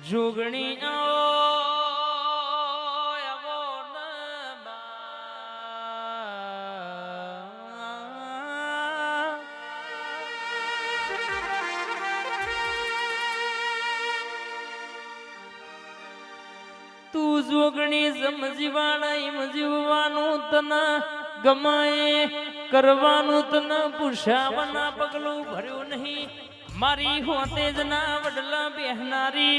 જોગણી. તું જોગણી સમજીવાના એમ તના ગમાય કરવાનું તને પુષાવના પગલું ભર્યું નહીં મારી હોતે જ ના વડલા બેહનારી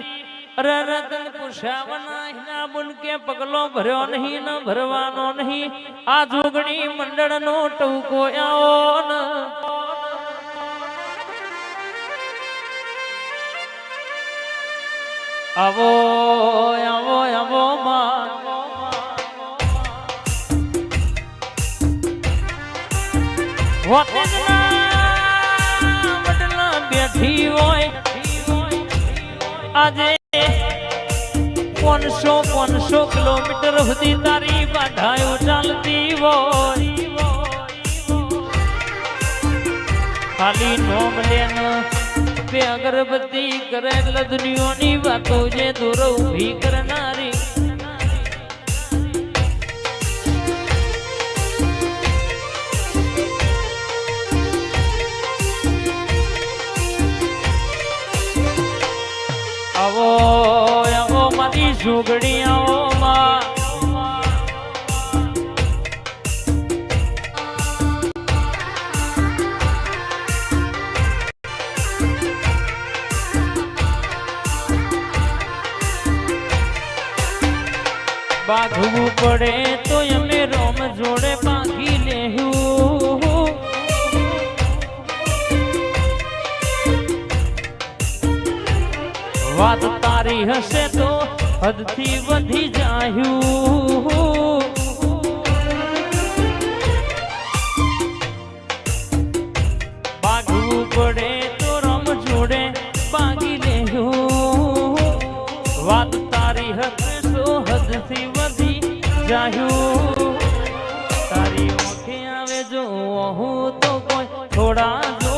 અરે અરે તને પુષાવના હિના બુનકે પગલો ભર્યો નહીં, ન ભરવાનો નહીં. આ જોગણી મંડળનો ટૂંકો આવો ને આવો આવો આવો માં બેઠી હોય. આજે પાંચસો પાંચસો કિલોમીટર સુધી તારી બાધાયો ચાલતી હોય. ખાલી નોમ લેન, બે અગરબત્તી કરે એટલે દુનિયાની વાતો જે દૂર ઊભી કરનારી સુગડી બાંધવું પડે તો અમે રોમ જોડે બાંધી લેહું વાત તારી હશે તો હદથી વધી જાયું બાંધવું પડે તો રમ જોડે બાંધી લેવું વાત તારી તો હદથી વધી જાયું તારી ઓખે આવે જો હું તો કોઈ થોડા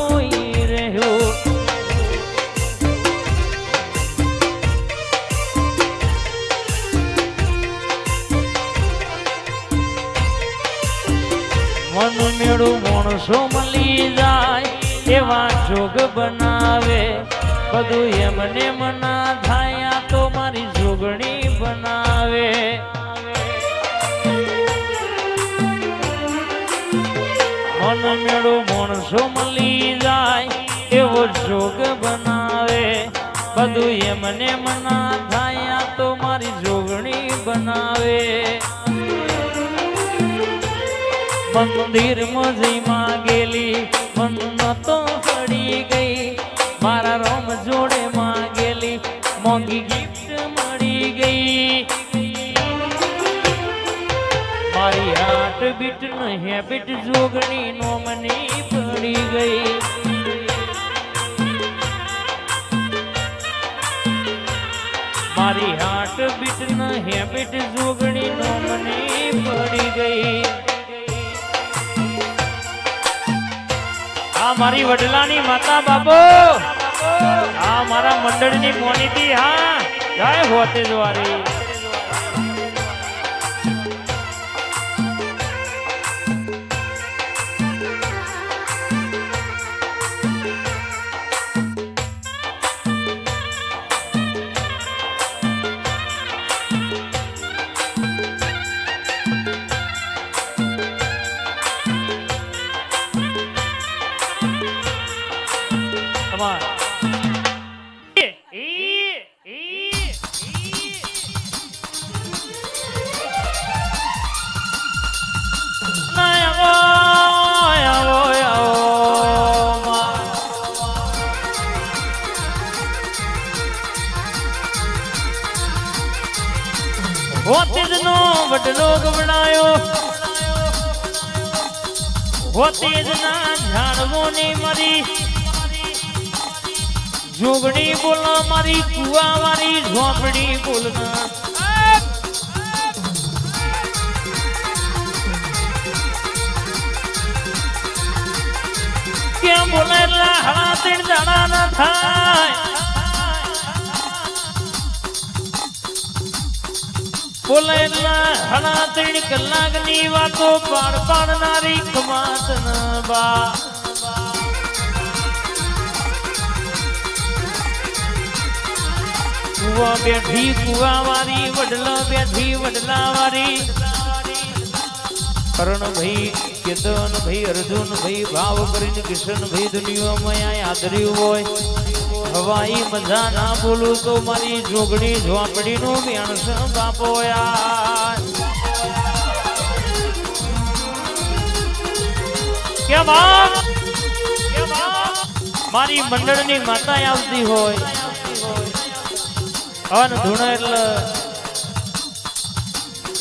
મેળું માણસો મળી જાય, એવા જોગ બનાવે. બધું એમને મના થાય તો મારી જોગણી બનાવે. મન મેળું માણસો મળી જાય, એવો જોગ બનાવે. બધું એમને મના થાય તો મારી જોગણી બનાવે. મંદિર મોજીમાં ગેલી મન તો પડી ગઈ. મારા રોમ જોડે માંગેલી. મોંઘી ગિફ્ટ મળી ગઈ. મારી હાટ બીટ નો હેબિટ જોગણી નો મની પડી ગઈ. મારી હાટ બીટ નો હેબિટ જોગણી નો મની પડી ગઈ. મારી વડલાની માતા બાબો આ મારા મંડળની મોનીતી હા જય હોતે દ્વારી માં. હોતીજનો વડલો ગવડાયો હોતીજના ઝાડવોની મારી જોગણી બોલા મારી કુવા મારી ઝોપડી બોલના કેમ બોલે એટલે તેણ જાણા ના થાય? બોલે એટલે તેણ કલાકની વાતો પાડ પાડનારી કમાત ના બા. કુવા બેઠી કુવા વાળી વડલા બેઠી વડલા વાળી કરણ ભાઈ કેતન ભાઈ અર્જુન ભાઈ ભાવ કરીને કિશન ભાઈ દુનિયામાં આદર્યું હોય. હવાઈ મજા ના બોલું તો મારી જોગડી ઝોપડી નું વેણસ બાપો યાર કેમ? મારી મંડળની માતા આવતી હોય. અન ધૂણ એટલે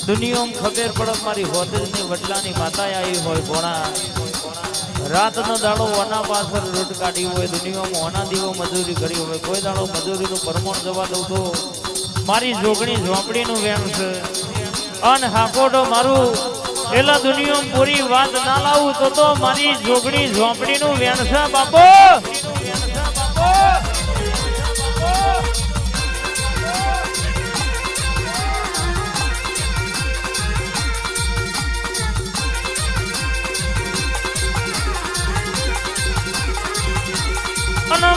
દુનિયામાં ખબર પડે મારી હોદરની વડલાની માતા આવી હોય ઘોણા રાતનો દાડો ઓના પાછળ રૂટ કાઢી હોય, દુનિયામાં ઓના દીવો મજૂરી કરી હોય, કોઈ દાડો મજૂરીનું પરમોણ જવા દઉં તો મારી જોગણી ઝોપડીનું વેણ છે. અન હાકોડો મારું, એલા દુનિયામાં પૂરી વાત ના લાવું તો તો મારી જોગણી ઝોપડીનું વેણ છે બાપો.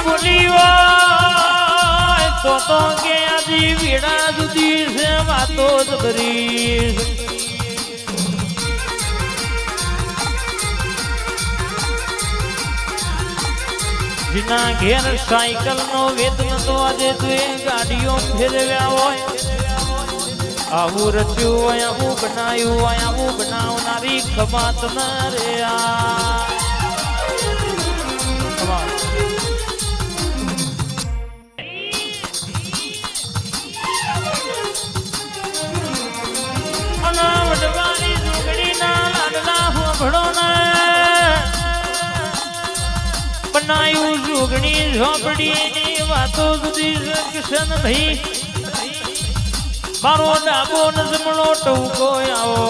બોલી તો તો કે આજી વીડા જુદી છે, વાતો જ કરી જીના ઘેર સાયકલ નો વેતન તો આજે તું ગાડીઓ ફેરવ્યા હોય. આવું રચ્યું હોય, આવું બનાવ્યું હોય, આવું બનાવનારી ખમાત ન રે આ બનાયું ઝૂંપડી ઝોપડીની વાતો સુધી છે કિશનભાઈ. મારો ડાબો ને જમણો ટૂંકો આવો.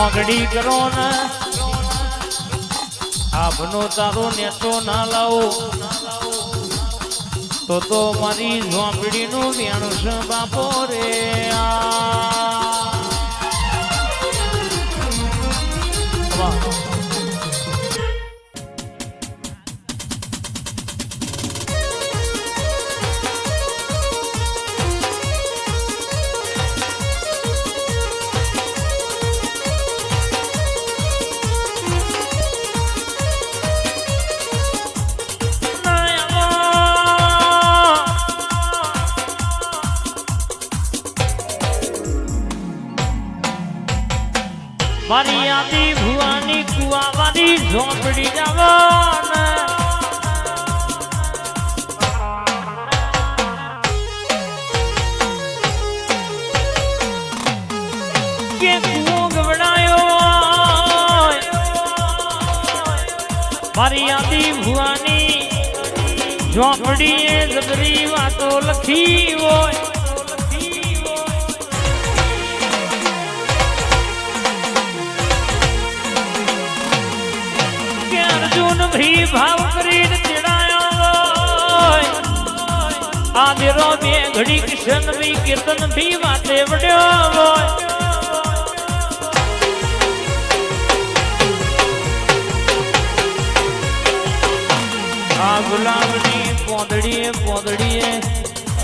ઓગડી કરો ને આપનો તારો નેતો ના લાવો તો તો મારી ઝોંપડીનું વેણું બાપો રે મારી ભુવાની કુવાવાની ઝોપડી જવાના. કે કુવો ગવડાયો મારી આદી ભુવાની ઝોપડીએ જબરી વાતો લખી હોય. ભી ભાવ કરીને ચડાયો આ દેરો બે ઘડી કિશન ભી કીર્તન ભી માથે વડ્યો હોય. આ ગુલાબની પોદડીએ પોદડીએ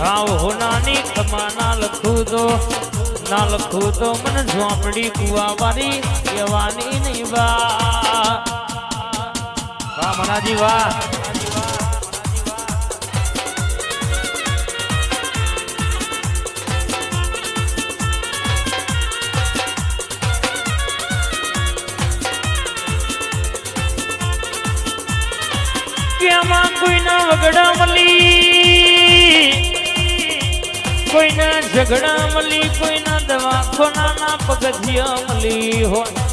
આવ હોનાની ખમાના લખું તો, ના લખું તો મને ઝોપડી કુવા વાળી કહેવાની નહીં બા વાહ મનાજી વાહ કોઈના વગડા મળી કોઈના ઝઘડા મળી કોઈના દવાખાના પગથિયા મળી હોય